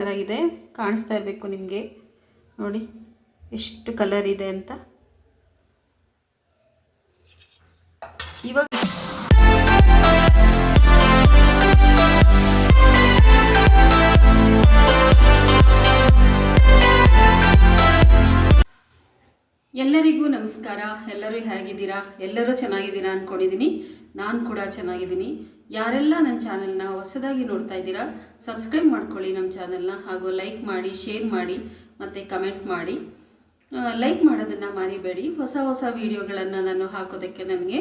ಚೆನ್ನಾಗಿದೆ, ಕಾಣಿಸ್ತಾ ಇರಬೇಕು ನಿಮಗೆ. ನೋಡಿ, ಎಷ್ಟು ಕಲರ್ ಇದೆ ಅಂತ. ಇವಾಗ ಎಲ್ಲರಿಗೂ ನಮಸ್ಕಾರ. ಎಲ್ಲರೂ ಹೇಗಿದ್ದೀರಾ? ಎಲ್ಲರೂ ಚೆನ್ನಾಗಿದ್ದೀರಾ ಅಂದ್ಕೊಂಡಿದ್ದೀನಿ ನಾನು ಕೂಡ ಚೆನ್ನಾಗಿದ್ದೀನಿ. ಯಾರೆಲ್ಲ ನನ್ನ ಚಾನೆಲ್ನ ಹೊಸದಾಗಿ ನೋಡ್ತಾ ಇದ್ದೀರಾ ಸಬ್ಸ್ಕ್ರೈಬ್ ಮಾಡ್ಕೊಳ್ಳಿ ನಮ್ಮ ಚಾನೆಲ್ನ, ಹಾಗೂ ಲೈಕ್ ಮಾಡಿ ಶೇರ್ ಮಾಡಿ, ಮತ್ತು ಕಮೆಂಟ್ ಮಾಡಿ. ಲೈಕ್ ಮಾಡೋದನ್ನು ಮರಿಬೇಡಿ. ಹೊಸ ಹೊಸ ವಿಡಿಯೋಗಳನ್ನು ನಾನು ಹಾಕೋದಕ್ಕೆ ನನಗೆ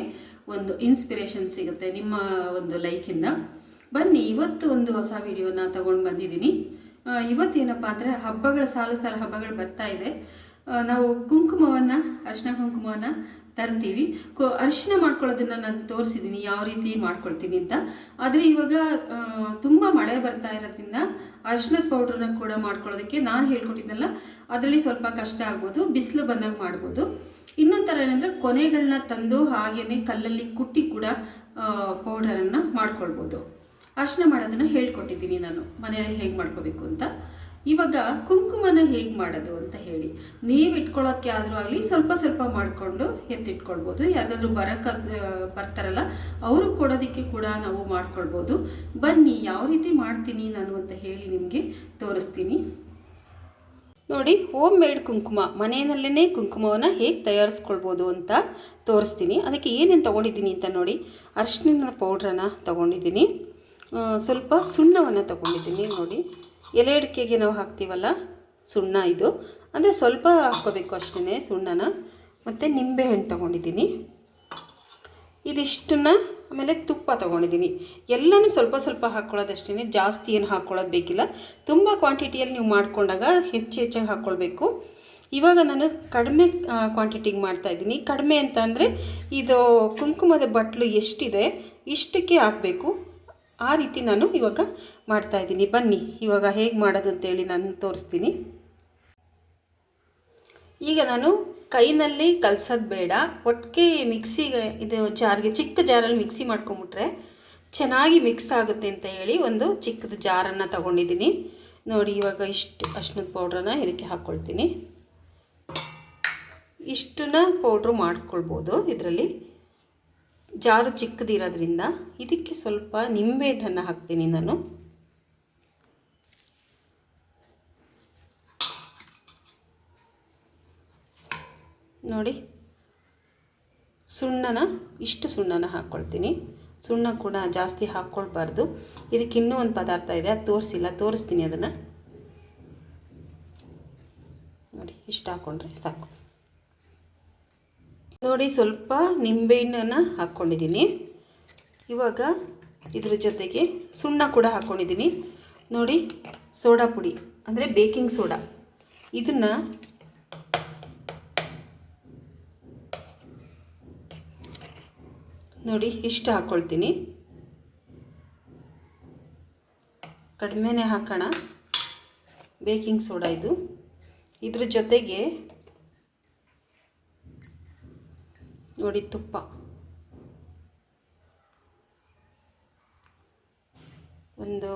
ಒಂದು ಇನ್ಸ್ಪಿರೇಷನ್ ಸಿಗುತ್ತೆ ನಿಮ್ಮ ಒಂದು ಲೈಕಿಂದ ಬನ್ನಿ, ಇವತ್ತು ಒಂದು ಹೊಸ ವಿಡಿಯೋನ ತಗೊಂಡು ಬಂದಿದ್ದೀನಿ. ಇವತ್ತೇನಪ್ಪ ಅಂದರೆ ಹಬ್ಬಗಳ, ಸಾಲು ಸಾಲು ಹಬ್ಬಗಳು ಬರ್ತಾ ಇದೆ. ನಾವು ಕುಂಕುಮವನ್ನು, ಅರಿಶಿನ ಕುಂಕುಮವನ್ನು ತರ್ತೀವಿ. ಕೊ, ಅರಿಶಿನ ಮಾಡ್ಕೊಳ್ಳೋದನ್ನು ನಾನು ತೋರಿಸಿದ್ದೀನಿ ಯಾವ ರೀತಿ ಮಾಡ್ಕೊಳ್ತೀನಿ ಅಂತ. ಆದರೆ ಇವಾಗ ತುಂಬ ಮಳೆ ಬರ್ತಾ ಇರೋದ್ರಿಂದ ಅರಿಶಿನದ ಪೌಡ್ರನ್ನ ಕೂಡ ಮಾಡ್ಕೊಳ್ಳೋದಕ್ಕೆ ನಾನು ಹೇಳ್ಕೊಟ್ಟಿದ್ನಲ್ಲ ಅದರಲ್ಲಿ ಸ್ವಲ್ಪ ಕಷ್ಟ ಆಗ್ಬೋದು, ಬಿಸಿಲು ಬಂದಾಗ ಮಾಡ್ಬೋದು. ಇನ್ನೊಂದು ಥರ ಏನಂದರೆ ಕೊನೆಗಳನ್ನ ತಂದು ಹಾಗೇ ಕಲ್ಲಲ್ಲಿ ಕುಟ್ಟಿ ಕೂಡ ಪೌಡರನ್ನು ಮಾಡ್ಕೊಳ್ಬೋದು. ಅರ್ಶನ ಮಾಡೋದನ್ನು ಹೇಳ್ಕೊಟ್ಟಿದ್ದೀನಿ ನಾನು, ಮನೆಯಲ್ಲಿ ಹೇಗೆ ಮಾಡ್ಕೋಬೇಕು ಅಂತ. ಇವಾಗ ಕುಂಕುಮನ ಹೇಗೆ ಮಾಡೋದು ಅಂತ ಹೇಳಿ. ನೀವು ಇಟ್ಕೊಳ್ಳೋಕ್ಕೆ ಆದರೂ ಆಗಲಿ, ಸ್ವಲ್ಪ ಸ್ವಲ್ಪ ಮಾಡಿಕೊಂಡು ಎತ್ತಿಟ್ಕೊಳ್ಬೋದು ಯಾರಿಗಾದ್ರೂ ಬರಕ ಬರ್ತಾರಲ್ಲ, ಅವರು ಕೊಡೋದಕ್ಕೆ ಕೂಡ ನಾವು ಮಾಡ್ಕೊಳ್ಬೋದು. ಬನ್ನಿ, ಯಾವ ರೀತಿ ಮಾಡ್ತೀನಿ ನಾನು ಅಂತ ಹೇಳಿ ನಿಮಗೆ ತೋರಿಸ್ತೀನಿ. ನೋಡಿ ಹೋಮ್ ಮೇಡ್ ಕುಂಕುಮ, ಮನೆಯಲ್ಲೇ ಕುಂಕುಮವನ್ನು ಹೇಗೆ ತಯಾರಿಸ್ಕೊಳ್ಬೋದು ಅಂತ ತೋರಿಸ್ತೀನಿ. ಅದಕ್ಕೆ ಏನೇನು ತೊಗೊಂಡಿದ್ದೀನಿ ಅಂತ ನೋಡಿ ಅರಿಶಿನ ಪೌಡ್ರನ್ನ ತೊಗೊಂಡಿದ್ದೀನಿ. ಸ್ವಲ್ಪ ಸುಣ್ಣವನ್ನು ತೊಗೊಂಡಿದ್ದೀನಿ ನೋಡಿ. ಎಲೆ ಅಡಿಕೆಗೆ ನಾವು ಹಾಕ್ತೀವಲ್ಲ, ಸುಣ್ಣ ಇದು. ಅಂದರೆ ಸ್ವಲ್ಪ ಹಾಕ್ಕೋಬೇಕು ಅಷ್ಟೇ ಸುಣ್ಣನ. ಮತ್ತು ನಿಂಬೆಹಣ್ಣು ತೊಗೊಂಡಿದ್ದೀನಿ. ಇದಿಷ್ಟನ್ನ ಆಮೇಲೆ ತುಪ್ಪ ತೊಗೊಂಡಿದ್ದೀನಿ. ಎಲ್ಲನೂ ಸ್ವಲ್ಪ ಸ್ವಲ್ಪ ಹಾಕ್ಕೊಳ್ಳೋದಷ್ಟೇ ಜಾಸ್ತಿ ಏನು ಹಾಕ್ಕೊಳ್ಳೋದು ಬೇಕಿಲ್ಲ. ತುಂಬ ಕ್ವಾಂಟಿಟಿಯಲ್ಲಿ ನೀವು ಮಾಡಿಕೊಂಡಾಗ ಹೆಚ್ಚು ಹೆಚ್ಚಾಗಿ ಹಾಕ್ಕೊಳ್ಬೇಕು ಇವಾಗ ನಾನು ಕಡಿಮೆ ಕ್ವಾಂಟಿಟಿಗೆ ಮಾಡ್ತಾಯಿದ್ದೀನಿ ಕಡಿಮೆ ಅಂತ ಅಂದರೆ ಇದು ಕುಂಕುಮದ ಬಟ್ಲು ಎಷ್ಟಿದೆ ಇಷ್ಟಕ್ಕೆ ಹಾಕಬೇಕು. ಆ ರೀತಿ ನಾನು ಇವಾಗ ಮಾಡ್ತಾಯಿದ್ದೀನಿ ಬನ್ನಿ, ಇವಾಗ ಹೇಗೆ ಮಾಡೋದು ಅಂತೇಳಿ ನಾನು ತೋರಿಸ್ತೀನಿ. ಈಗ ನಾನು ಕೈನಲ್ಲಿ ಕಲಸೋದು ಬೇಡ. ಒಟ್ಟಿಗೆ ಮಿಕ್ಸಿಗೆ ಇದು ಜಾರ್ಗೆ ಚಿಕ್ಕ ಜಾರಲ್ಲಿ ಮಿಕ್ಸಿ ಮಾಡ್ಕೊಂಬಿಟ್ರೆ ಚೆನ್ನಾಗಿ ಮಿಕ್ಸ್ ಆಗುತ್ತೆ ಅಂತ ಹೇಳಿ ಒಂದು ಚಿಕ್ಕದು ಜಾರನ್ನು ತಗೊಂಡಿದ್ದೀನಿ. ನೋಡಿ, ಇವಾಗ ಇಷ್ಟು ಅರ್ಶಿನದ ಪೌಡ್ರನ್ನ ಇದಕ್ಕೆ ಹಾಕ್ಕೊಳ್ತೀನಿ. ಇಷ್ಟನ್ನ ಪೌಡ್ರು ಮಾಡ್ಕೊಳ್ಬೋದು ಇದರಲ್ಲಿ. ಜಾರು ಚಿಕ್ಕದಿರೋದ್ರಿಂದ ಇದಕ್ಕೆ ಸ್ವಲ್ಪ ನಿಂಬೆಹಣ್ಣನ್ನು ಹಾಕ್ತೀನಿ ನಾನು. ನೋಡಿ. ಸುಣ್ಣನ, ಇಷ್ಟು ಸುಣ್ಣನ ಹಾಕ್ಕೊಳ್ತೀನಿ. ಸುಣ್ಣ ಕೂಡ ಜಾಸ್ತಿ ಹಾಕ್ಕೊಳ್ಬಾರ್ದು. ಇದಕ್ಕೆ ಇನ್ನೂ ಒಂದು ಪದಾರ್ಥ ಇದೆ, ಅದು ತೋರಿಸಿಲ್ಲ, ತೋರಿಸ್ತೀನಿ ಅದನ್ನು. ನೋಡಿ, ಇಷ್ಟು ಹಾಕ್ಕೊಂಡ್ರೆ ಸಾಕು. ನೋಡಿ, ಸ್ವಲ್ಪ ನಿಂಬೆಹಣ್ಣನ್ನು ಹಾಕ್ಕೊಂಡಿದ್ದೀನಿ. ಇವಾಗ ಇದ್ರ ಜೊತೆಗೆ ಸುಣ್ಣ ಕೂಡ ಹಾಕ್ಕೊಂಡಿದ್ದೀನಿ. ನೋಡಿ, ಸೋಡಾ ಪುಡಿ, ಅಂದರೆ ಬೇಕಿಂಗ್ ಸೋಡಾ. ಇದನ್ನು ನೋಡಿ, ಇಷ್ಟು ಹಾಕ್ಕೊಳ್ತೀನಿ ಕಡಿಮೆನೇ ಹಾಕೋಣ. ಬೇಕಿಂಗ್ ಸೋಡಾ ಇದು. ಇದ್ರ ಜೊತೆಗೆ ನೋಡಿ, ತುಪ್ಪ. ಒಂದು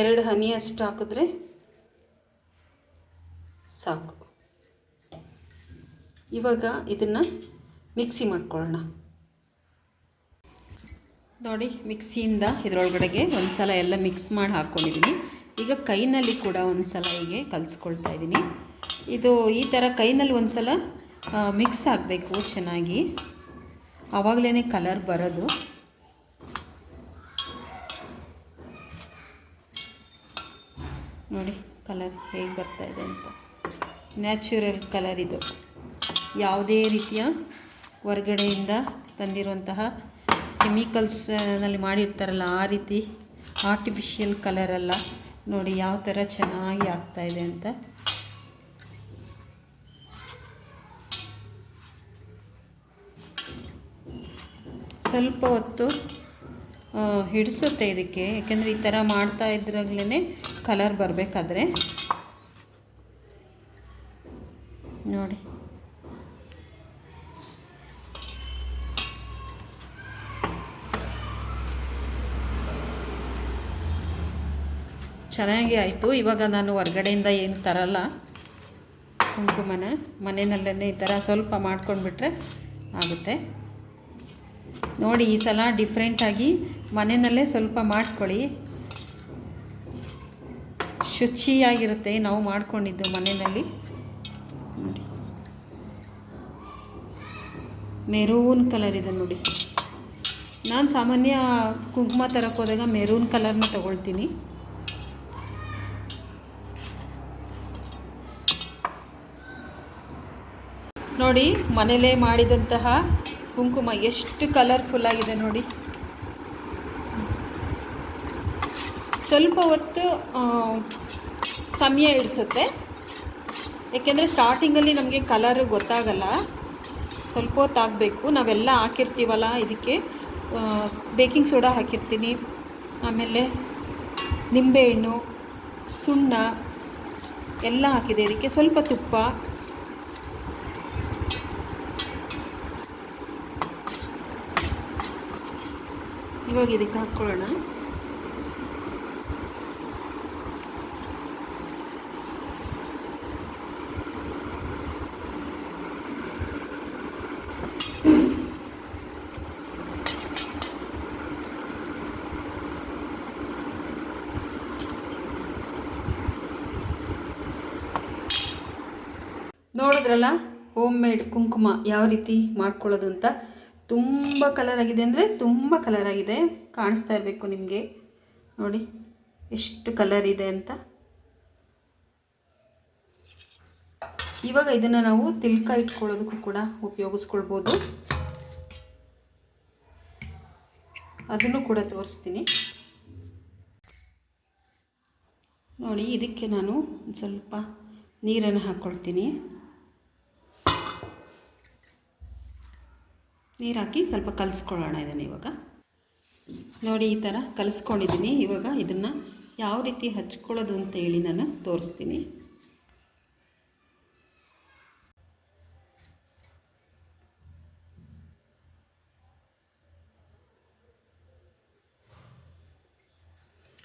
ಎರಡು ಹನಿ ಅಷ್ಟು ಹಾಕಿದ್ರೆ ಸಾಕು. ಇವಾಗ ಇದನ್ನು ಮಿಕ್ಸಿ ಮಾಡ್ಕೊಳ್ಳೋಣ. ನೋಡಿ, ಮಿಕ್ಸಿಯಿಂದ ಇದರೊಳಗಡೆಗೆ ಒಂದು ಸಲ ಎಲ್ಲ ಮಿಕ್ಸ್ ಮಾಡಿ ಹಾಕ್ಕೊಂಡಿದ್ದೀನಿ. ಈಗ ಕೈನಲ್ಲಿ ಕೂಡ ಒಂದು ಸಲ ಹೀಗೆ ಕಲಿಸ್ಕೊಳ್ತಾ ಇದ್ದೀನಿ. ಇದು ಈ ಥರ ಕೈನಲ್ಲಿ ಒಂದು ಸಲ ಮಿಕ್ಸ್ ಆಗಬೇಕು ಚೆನ್ನಾಗಿ. ಆವಾಗಲೇ ಕಲರ್ ಬರೋದು. ನೋಡಿ, ಕಲರ್ ಹೇಗೆ ಬರ್ತಾ ಇದೆ ಅಂತ. ನ್ಯಾಚುರಲ್ ಕಲರ್ ಇದು. ಯಾವುದೇ ರೀತಿಯ ಹೊರಗಡೆಯಿಂದ ತಂದಿರುವಂತಹ ಕೆಮಿಕಲ್ಸ್ನಲ್ಲಿ ಮಾಡಿರ್ತಾರಲ್ಲ, ಆ ರೀತಿ ಆರ್ಟಿಫಿಷಿಯಲ್ ಕಲರ್ ಅಲ್ಲ ನೋಡಿ ಯಾವ ಥರ ಚೆನ್ನಾಗಿ ಆಗ್ತಾ ಇದೆ ಅಂತ. ಸ್ವಲ್ಪ ಹೊತ್ತು ಹಿಡಿಸುತ್ತೆ ಇದಕ್ಕೆ, ಯಾಕೆಂದರೆ ಈ ಥರ ಮಾಡ್ತಾ ಇದ್ರಾಗ್ಲೇ ಕಲರ್ ಬರಬೇಕಾದ್ರೆ. ನೋಡಿ. ಚೆನ್ನಾಗಿ ಆಯಿತು. ಇವಾಗ ನಾನು ಹೊರ್ಗಡೆಯಿಂದ ಏನು ತರಲ್ಲ. ಕುಂಕುಮನ ಮನೆಯಲ್ಲೇ ಈ ಥರ ಸ್ವಲ್ಪ ಮಾಡ್ಕೊಂಡ್ಬಿಟ್ರೆ ಆಗುತ್ತೆ. ನೋಡಿ, ಈ ಸಲ ಡಿಫ್ರೆಂಟಾಗಿ ಮನೆಯಲ್ಲೇ ಸ್ವಲ್ಪ ಮಾಡ್ಕೊಳ್ಳಿ. ಶುಚಿಯಾಗಿರುತ್ತೆ ನಾವು ಮಾಡ್ಕೊಂಡಿದ್ದು ಮನೆಯಲ್ಲಿ. ಮೆರೂನ್ ಕಲರ್ ಇದೆ ನೋಡಿ. ನಾನು ಸಾಮಾನ್ಯ ಕುಂಕುಮ ತರಕ್ಕೆ ಹೋದಾಗ ಮೆರೂನ್ ಕಲರ್ನ ತಗೊಳ್ತೀನಿ. ನೋಡಿ, ಮನೇಲೇ ಮಾಡಿದಂತಹ ಕುಂಕುಮ ಎಷ್ಟು ಕಲರ್ಫುಲ್ ಆಗಿದೆ ನೋಡಿ. ಸ್ವಲ್ಪ ಹೊತ್ತು ಸಮಯ ಹಿಡಿಸುತ್ತೆ ಏಕೆಂದರೆ ಸ್ಟಾರ್ಟಿಂಗಲ್ಲಿ ನಮಗೆ ಕಲರ್ ಗೊತ್ತಾಗಲ್ಲ. ಸ್ವಲ್ಪ ಹೊತ್ತು ಆಗಬೇಕು. ನಾವೆಲ್ಲ ಹಾಕಿರ್ತೀವಲ್ಲ ಇದಕ್ಕೆ. ಬೇಕಿಂಗ್ ಸೋಡಾ ಹಾಕಿರ್ತೀನಿ. ಆಮೇಲೆ ನಿಂಬೆಹಣ್ಣು, ಸುಣ್ಣ ಎಲ್ಲ ಹಾಕಿದೆ. ಇದಕ್ಕೆ ಸ್ವಲ್ಪ ತುಪ್ಪ. ಇವಾಗ ಇದಕ್ಕೆ ಹಾಕ್ಕೊಳ್ಳೋಣ. ನೋಡಿದ್ರಲ್ಲ? ಹೋಮ್ ಮೇಡ್ ಕುಂಕುಮ ಯಾವ ರೀತಿ ಮಾಡ್ಕೊಳ್ಳೋದು ಅಂತ? ತುಂಬ ಕಲರ್ ಆಗಿದೆ ಅಂದರೆ ತುಂಬ ಕಲರ್ ಆಗಿದೆ. ಕಾಣಿಸ್ತಾ ಇರಬೇಕು ನಿಮಗೆ. ನೋಡಿ, ಎಷ್ಟು ಕಲರ್ ಇದೆ ಅಂತ. ಇವಾಗ ಇದನ್ನು ನಾವು ತಿಲ್ಕ ಇಟ್ಕೊಳ್ಳೋದಕ್ಕೂ ಕೂಡ ಉಪಯೋಗಿಸ್ಕೊಳ್ಬೋದು. ಅದನ್ನು ಕೂಡ ತೋರಿಸ್ತೀನಿ. ನೋಡಿ, ಇದಕ್ಕೆ ನಾನು ಸ್ವಲ್ಪ ನೀರನ್ನು ಹಾಕ್ಕೊಳ್ತೀನಿ ನೀರು ಹಾಕಿ ಸ್ವಲ್ಪ ಕಲಿಸ್ಕೊಳ್ಳೋಣ ಇದನ್ನು ಇವಾಗ. ನೋಡಿ ಈ ಥರ ಕಲಿಸ್ಕೊಂಡಿದ್ದೀನಿ ಇವಾಗ ಇದನ್ನು ಯಾವ ರೀತಿ ಹಚ್ಕೊಳ್ಳೋದು ಅಂತ ಹೇಳಿ ನಾನು ತೋರಿಸ್ತೀನಿ.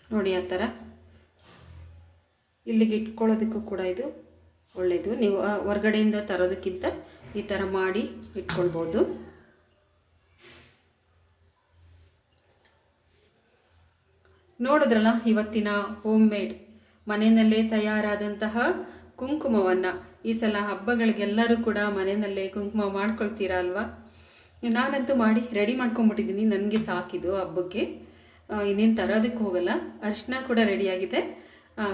ನೋಡಿ ಆ ಥರ ಇಲ್ಲಿಗೆ ಇಟ್ಕೊಳ್ಳೋದಕ್ಕೂ ಕೂಡ ಇದು ಒಳ್ಳೆಯದು ನೀವು ಹೊರಗಡೆಯಿಂದ ತರೋದಕ್ಕಿಂತ ಈ ಥರ ಮಾಡಿ ಇಟ್ಕೊಳ್ಬೋದು. ನೋಡಿದ್ರಲ್ಲ ಇವತ್ತಿನ ಹೋಮ್ ಮೇಡ್ ಮನೆಯಲ್ಲೇ ತಯಾರಾದಂತಹ ಕುಂಕುಮವನ್ನು. ಈ ಸಲ ಹಬ್ಬಗಳಿಗೆಲ್ಲರೂ ಕೂಡ ಮನೆಯಲ್ಲೇ ಕುಂಕುಮ ಮಾಡ್ಕೊಳ್ತೀರಾ ಅಲ್ವಾ? ನಾನಂತೂ ಮಾಡಿ ರೆಡಿ ಮಾಡ್ಕೊಂಬಿಟ್ಟಿದ್ದೀನಿ ನನಗೆ ಸಾಕಿದು ಹಬ್ಬಕ್ಕೆ. ಇನ್ನೇನು ತರೋದಕ್ಕೆ ಹೋಗಲ್ಲ. ಅರಿಶಿನ ಕೂಡ ರೆಡಿಯಾಗಿದೆ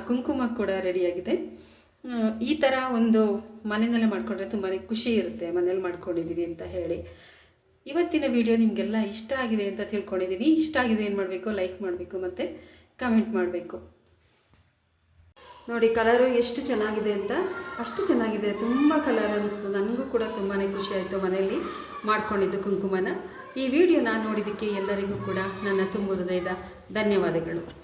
ಕುಂಕುಮ ಕೂಡ ರೆಡಿಯಾಗಿದೆ ಈ ಥರ ಒಂದು ಮನೆಯಲ್ಲೇ ಮಾಡಿಕೊಂಡ್ರೆ ತುಂಬಾ ಖುಷಿ ಇರುತ್ತೆ ಮನೇಲಿ ಮಾಡ್ಕೊಂಡಿದ್ದೀವಿ ಅಂತ ಹೇಳಿ. ಇವತ್ತಿನ ವಿಡಿಯೋ ನಿಮಗೆಲ್ಲ ಇಷ್ಟ ಆಗಿದೆ ಅಂತ ತಿಳ್ಕೊಂಡಿದ್ದೀನಿ ಇಷ್ಟ ಆಗಿದೆ ಏನು ಮಾಡಬೇಕು? ಲೈಕ್ ಮಾಡಬೇಕು ಮತ್ತು ಕಮೆಂಟ್ ಮಾಡಬೇಕು. ನೋಡಿ ಕಲರು ಎಷ್ಟು ಚೆನ್ನಾಗಿದೆ ಅಂತ? ಅಷ್ಟು ಚೆನ್ನಾಗಿದೆ. ತುಂಬ ಕಲರ್ ಅನ್ನಿಸ್ತು ನನಗೂ ಕೂಡ ತುಂಬಾ ಖುಷಿ ಆಯಿತು ಮನೆಯಲ್ಲಿ ಮಾಡ್ಕೊಂಡಿದ್ದು ಕುಂಕುಮನ. ಈ ವಿಡಿಯೋನ ನೋಡಿದ್ದಕ್ಕೆ ಎಲ್ಲರಿಗೂ ಕೂಡ ನನ್ನ ತುಂಬ ಹೃದಯದ ಧನ್ಯವಾದಗಳು.